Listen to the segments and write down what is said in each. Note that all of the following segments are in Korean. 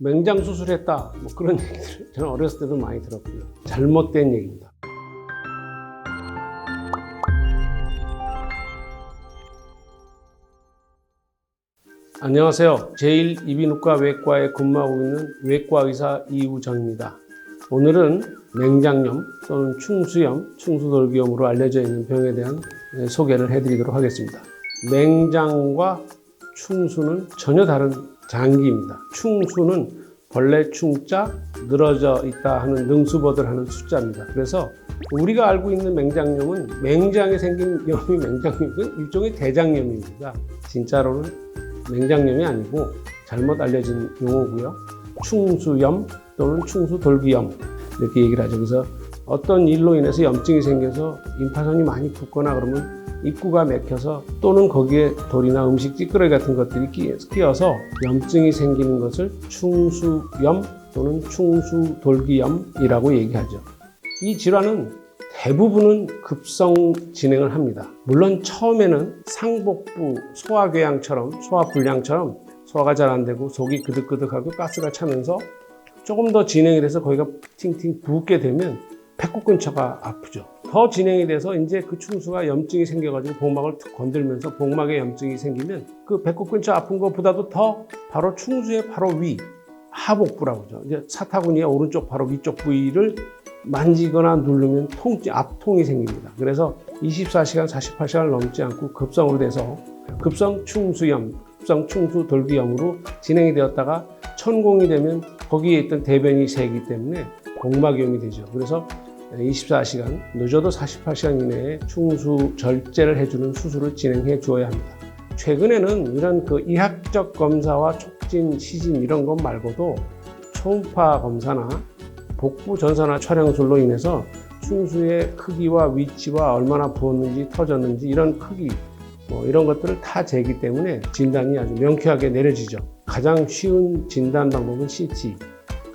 맹장 수술했다. 뭐 그런 얘기들 저는 어렸을 때도 많이 들었고요. 잘못된 얘기입니다. 안녕하세요. 제1이비인후과 외과에 근무하고 있는 외과 의사 이우정입니다. 오늘은 맹장염 또는 충수염, 충수돌기염으로 알려져 있는 병에 대한 예, 소개를 해드리도록 하겠습니다. 맹장과 충수는 전혀 다른 장기입니다. 충수는 벌레 충자 늘어져 있다 하는 능수보들 하는 숫자입니다. 그래서 우리가 알고 있는 맹장염은 맹장에 생긴 염이 맹장염은 일종의 대장염입니다. 진짜로는 맹장염이 아니고 잘못 알려진 용어고요. 충수염 또는 충수돌기염 이렇게 얘기를 하죠. 그래서 어떤 일로 인해서 염증이 생겨서 임파선이 많이 붓거나 그러면 입구가 막혀서 또는 거기에 돌이나 음식 찌끄러기 같은 것들이 끼- 끼어서 염증이 생기는 것을 충수염 또는 충수돌기염이라고 얘기하죠. 이 질환은 대부분은 급성 진행을 합니다. 물론 처음에는 상복부 소화궤양처럼 소화불량처럼 소화가 잘 안 되고 속이 그득그득하고 가스가 차면서 조금 더 진행이 돼서 거기가 팅팅 붓게 되면 배꼽 근처가 아프죠. 더 진행이 돼서 이제 그 충수가 염증이 생겨가지고 복막을 툭 건들면서 복막에 염증이 생기면 그 배꼽 근처 아픈 것보다도 더 바로 충수의 바로 위 하복부라고 하죠. 이제 사타구니의 오른쪽 바로 위쪽 부위를 만지거나 누르면 통증, 압통이 생깁니다. 그래서 24시간, 48시간을 넘지 않고 급성으로 돼서 급성 충수염, 급성 충수 돌기염으로 진행이 되었다가 천공이 되면 거기에 있던 대변이 새기 때문에 복막염이 되죠. 그래서 24시간, 늦어도 48시간 이내에 충수 절제를 해주는 수술을 진행해 주어야 합니다. 최근에는 이런 그 이학적 검사와 촉진, 시진 이런 것 말고도 초음파 검사나 복부 전산화 촬영술로 인해서 충수의 크기와 위치와 얼마나 부었는지 터졌는지 이런 크기 뭐 이런 것들을 다 재기 때문에 진단이 아주 명쾌하게 내려지죠. 가장 쉬운 진단 방법은 CT.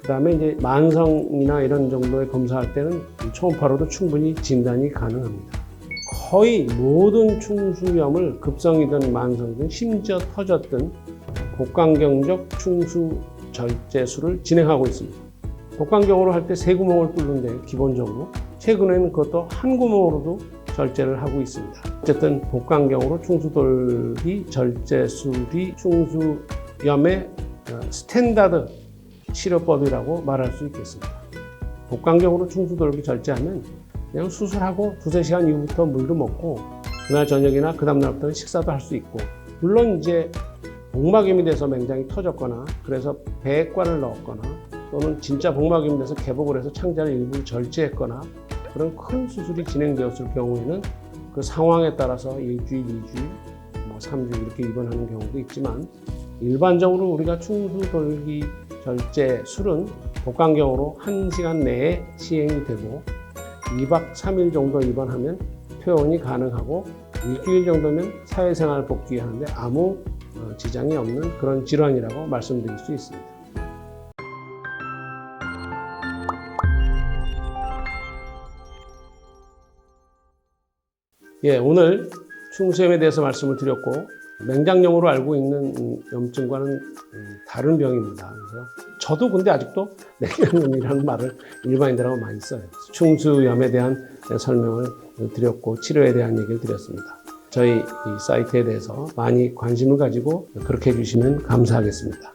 그 다음에 이제 만성이나 이런 정도의 검사할 때는 초음파로도 충분히 진단이 가능합니다. 거의 모든 충수염을 급성이든 만성이든 심지어 터졌든 복강경적 충수 절제술을 진행하고 있습니다. 복강경으로 할 때 세 구멍을 뚫는데 기본적으로 최근에는 그것도 한 구멍으로도 절제를 하고 있습니다. 어쨌든 복강경으로 충수돌기 절제술이 충수염의 어, 스탠다드 치료법이라고 말할 수 있겠습니다. 복강경으로 충수돌기 절제하면 그냥 수술하고 두세 시간 이후부터 물도 먹고 그날 저녁이나 그 다음날부터는 식사도 할 수 있고 물론 이제 복막염이 돼서 맹장이 터졌거나 그래서 배액관을 넣었거나 또는 진짜 복막염이 돼서 개복을 해서 창자를 일부 절제했거나 그런 큰 수술이 진행되었을 경우에는 그 상황에 따라서 일주일, 이주일, 뭐 3주 이렇게 입원하는 경우도 있지만 일반적으로 우리가 충수 돌기 절제 술은 복강경으로 1시간 내에 시행이 되고 2박 3일 정도 입원하면 퇴원이 가능하고 일주일 정도면 사회생활 복귀하는데 아무 어, 지장이 없는 그런 질환이라고 말씀드릴 수 있습니다. 예, 오늘 충수염에 대해서 말씀을 드렸고 맹장염으로 알고 있는 음, 염증과는 음, 다른 병입니다. 그래서 저도 근데 아직도 맹장염이라는 말을 일반인들하고 많이 써요. 충수염에 대한 설명을 드렸고 치료에 대한 얘기를 드렸습니다. 저희 이 사이트에 대해서 많이 관심을 가지고 그렇게 해주시면 감사하겠습니다.